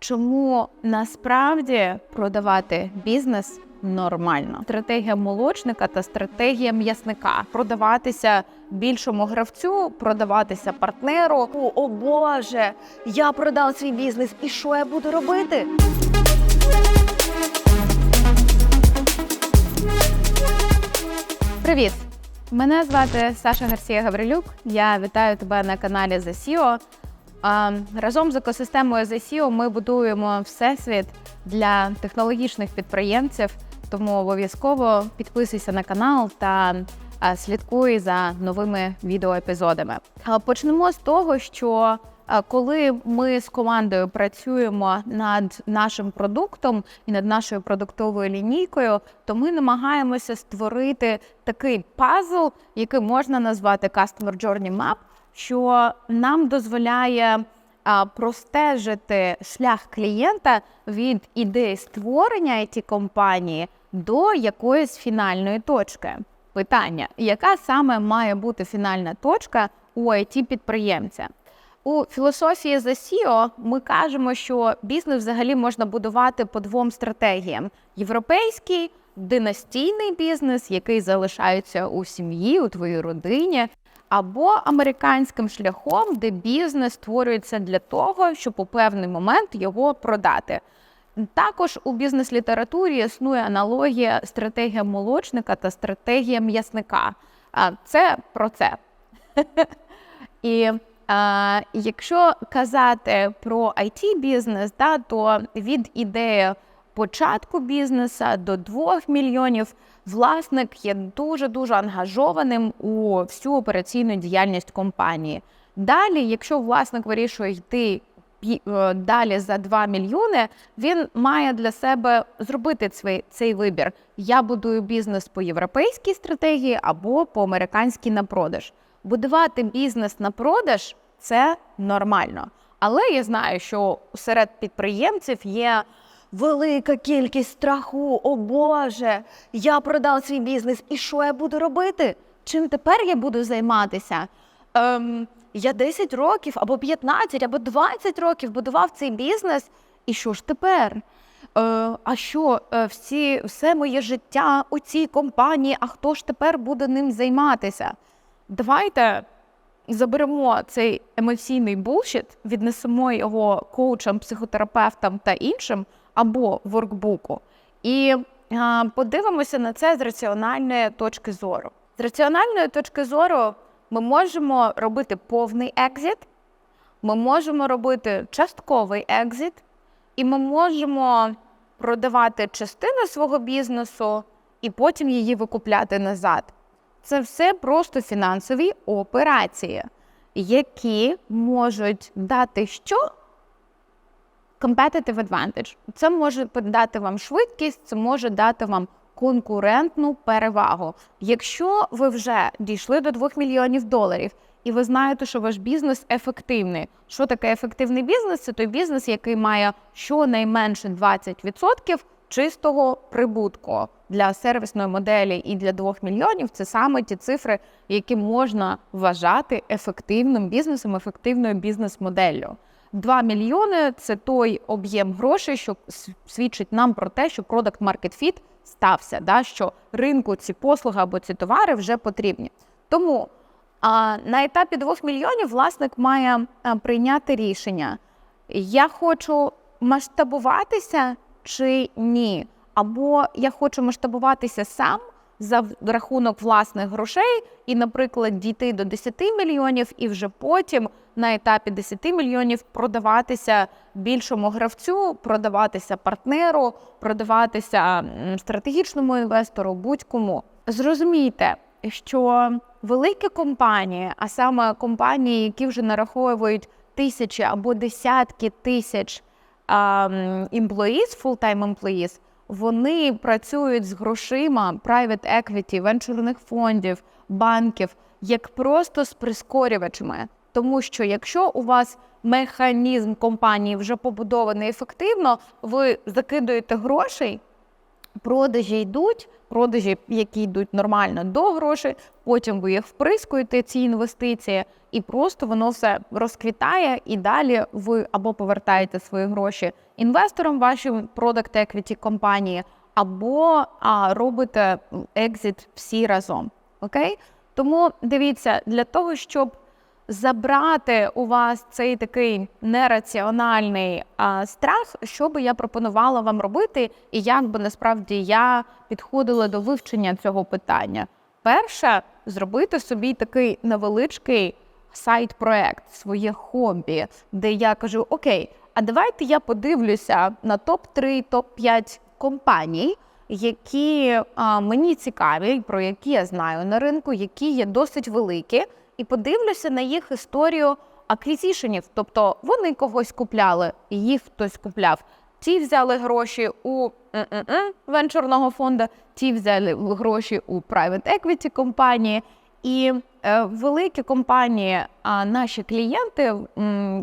Чому насправді продавати бізнес нормально? Стратегія молочника та стратегія м'ясника продаватися більшому гравцю, продаватися партнеру. О, о Боже, я продав свій бізнес, і що я буду робити? Привіт! Мене звати Саша Гарсія Гаврилюк. Я вітаю тебе на каналі The SEO. Разом з екосистемою The SEO ми будуємо всесвіт для технологічних підприємців. Тому обов'язково підписуйся на канал та слідкуй за новими відеоепізодами. Почнемо з того, що коли ми з командою працюємо над нашим продуктом і над нашою продуктовою лінійкою, то ми намагаємося створити такий пазл, який можна назвати Customer Journey Map, що нам дозволяє простежити шлях клієнта від ідеї створення it компанії до якоїсь фінальної точки. Питання: яка саме має бути фінальна точка у it підприємця? У філософії The SEO ми кажемо, що бізнес взагалі можна будувати по двом стратегіям: європейський династійний бізнес, який залишається у сім'ї, у твоїй родині, або американським шляхом, де бізнес створюється для того, щоб у певний момент його продати. Також у бізнес-літературі існує аналогія стратегія молочника та стратегія м'ясника. А це про це. І а, якщо казати про it бізнес, да, то від ідеї початку бізнесу до 2 мільйонів власник є дуже дуже ангажованим у всю операційну діяльність компанії. Далі, якщо власник вирішує йти е, далі за 2 мільйони, він має для себе зробити цей, цей вибір. Я будую бізнес по європейській стратегії або по американській на продаж. Будувати бізнес на продаж це нормально. Але я знаю, що серед підприємців є Велика кількість страху, о Боже, я продав свій бізнес, і що я буду робити? чим тепер я буду займатися. Ем, я 10 років, або 15, або 20 років будував цей бізнес, І що ж тепер? Е, а що е, всі, все моє життя у цій компанії, а хто ж тепер буде ним займатися? Давайте заберемо цей емоційний булшіт, віднесемо його коучам, психотерапевтам та іншим або воркбуку, і подивимося на це з раціональної точки зору. З раціональної точки зору ми можемо робити повний екзит, ми можемо робити частковий екзит, і ми можемо продавати частину свого бізнесу і потім її викупляти назад. Це все просто фінансові операції, які можуть дати що? Competitive advantage. Це може дати вам швидкість, це може дати вам конкурентну перевагу. Якщо ви вже дійшли до 2 мільйонів доларів і ви знаєте, що ваш бізнес ефективний. Що таке ефективний бізнес? Це той бізнес, який має щонайменше 20% чистого прибутку для сервісної моделі і для 2 мільйонів. Це саме ті цифри, які можна вважати ефективним бізнесом, ефективною бізнес-моделлю. 2 мільйони це той об'єм грошей, що свідчить нам про те, що продакт market fit стався, да, що ринку ці послуги або ці товари вже потрібні. Тому а, на етапі 2 мільйонів власник має прийняти рішення: я хочу масштабуватися чи ні, або я хочу масштабуватися сам за рахунок власних грошей, і, наприклад, дійти до 10 мільйонів, і вже потім на етапі 10 мільйонів продаватися більшому гравцю, продаватися партнеру, продаватися стратегічному інвестору, будь-кому. Зрозумійте, що великі компанії, а саме компанії, які вже нараховують тисячі або десятки тисяч ем, employees, full-time employees, вони працюють з грошима private equity, венчурних фондів, банків, як просто з прискорювачами. Тому що якщо у вас механізм компанії вже побудований ефективно, ви закидуєте грошей, продажі йдуть, продажі, які йдуть нормально до грошей, потім ви їх вприскуєте, ці інвестиції, і просто воно все розквітає, і далі ви або повертаєте свої гроші інвесторам вашим product equity компанії, або а, робите екзит всі разом. Окей? Тому дивіться, для того, щоб забрати у вас цей такий нераціональний а, страх, що би я пропонувала вам робити, і як би насправді я підходила до вивчення цього питання. Перше, зробити собі такий невеличкий сайт-проект, своє хобі, де я кажу: Окей, а давайте я подивлюся на топ-3, топ-5 компаній, які а, мені цікаві, про які я знаю на ринку, які є досить великі, і подивлюся на їх історію аквізішенів. Тобто вони когось купляли, їх хтось купляв. Ті взяли гроші у венчурного фонду, ті взяли гроші у private equity компанії. І е, великі компанії, а наші клієнти,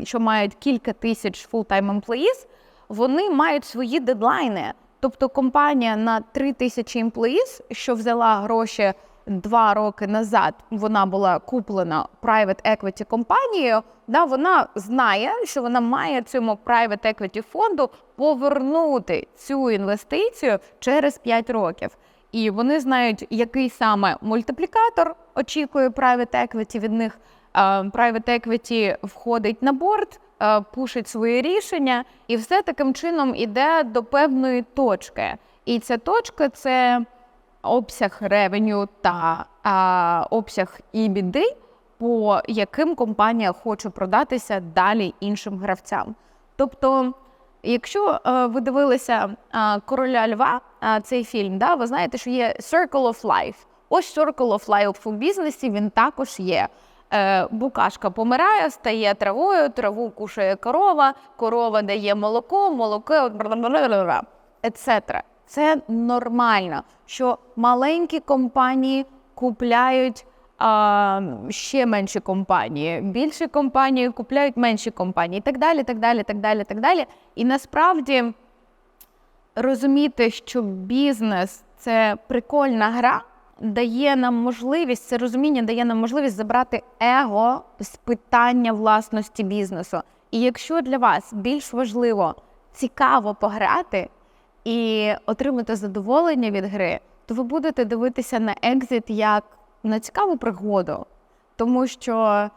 що мають кілька тисяч full-time employees, вони мають свої дедлайни. Тобто компанія на 3 тисячі employees, що взяла гроші два роки назад, вона була куплена private equity компанією. Да, вона знає, що вона має цьому private equity фонду повернути цю інвестицію через 5 років. І вони знають, який саме мультиплікатор очікує private equity від них. Е, Private equity входить на борт, е, пушить свої рішення, і все таким чином іде до певної точки. І ця точка це обсяг ревеню та а, обсяг EBITDA, по яким компанія хоче продатися далі іншим гравцям. Тобто, якщо е, ви дивилися е, короля Льва, е, цей фільм, да, ви знаєте, що є Circle of Life. Ось Circle of Life у бізнесі він також є. Букашка помирає, стає травою, траву кушає корова, корова дає молоко, молоко etc. Це нормально, що маленькі компанії купляють а, ще менші компанії, більші компанії купляють менші компанії, і так далі, так далі, так далі, так далі. І насправді розуміти, що бізнес це прикольна гра, дає нам можливість, це розуміння дає нам можливість забрати его з питання власності бізнесу. І якщо для вас більш важливо цікаво пограти і отримати задоволення від гри, то ви будете дивитися на екзит як на цікаву пригоду, тому що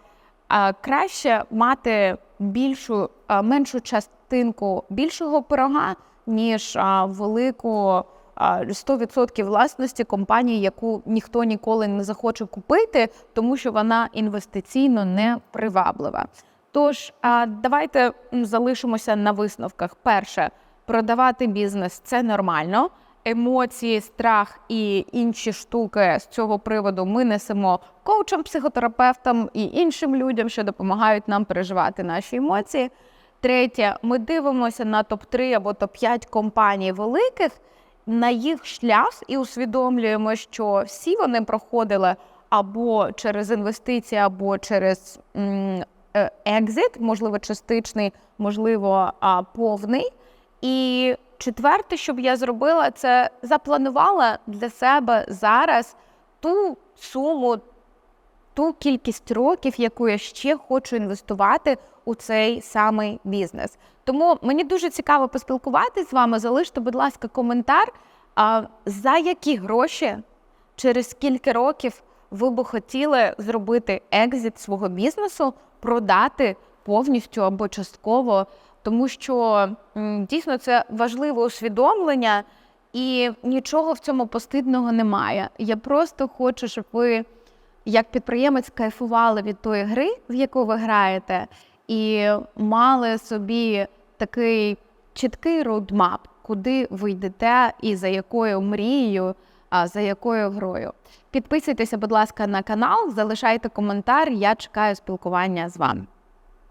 а, краще мати більшу, а, меншу частинку більшого пирога, ніж а, велику а, 100% власності компанії, яку ніхто ніколи не захоче купити, тому що вона інвестиційно не приваблива. Тож давайте залишимося на висновках. Перше, продавати бізнес це нормально. Емоції, страх і інші штуки з цього приводу ми несемо коучам, психотерапевтам і іншим людям, що допомагають нам переживати наші емоції. Третє, ми дивимося на топ-3 або топ-5 компаній великих, на їх шлях і усвідомлюємо, що всі вони проходили або через інвестиції, або через е, екзит, можливо, частичний, можливо, повний. І четверте, що б я зробила, це запланувала для себе зараз ту суму, ту кількість років, яку я ще хочу інвестувати у цей самий бізнес. Тому мені дуже цікаво поспілкуватися з вами. Залиште, будь ласка, коментар. А за які гроші через скільки років ви би хотіли зробити екзит свого бізнесу, продати повністю або частково, тому що дійсно це важливе усвідомлення, і нічого в цьому постидного немає. Я просто хочу, щоб ви, як підприємець, кайфували від тої гри, в яку ви граєте, і мали собі такий чіткий роудмап, куди ви йдете і за якою мрією, а за якою грою. Підписуйтеся, будь ласка, на канал, залишайте коментар. Я чекаю спілкування з вами.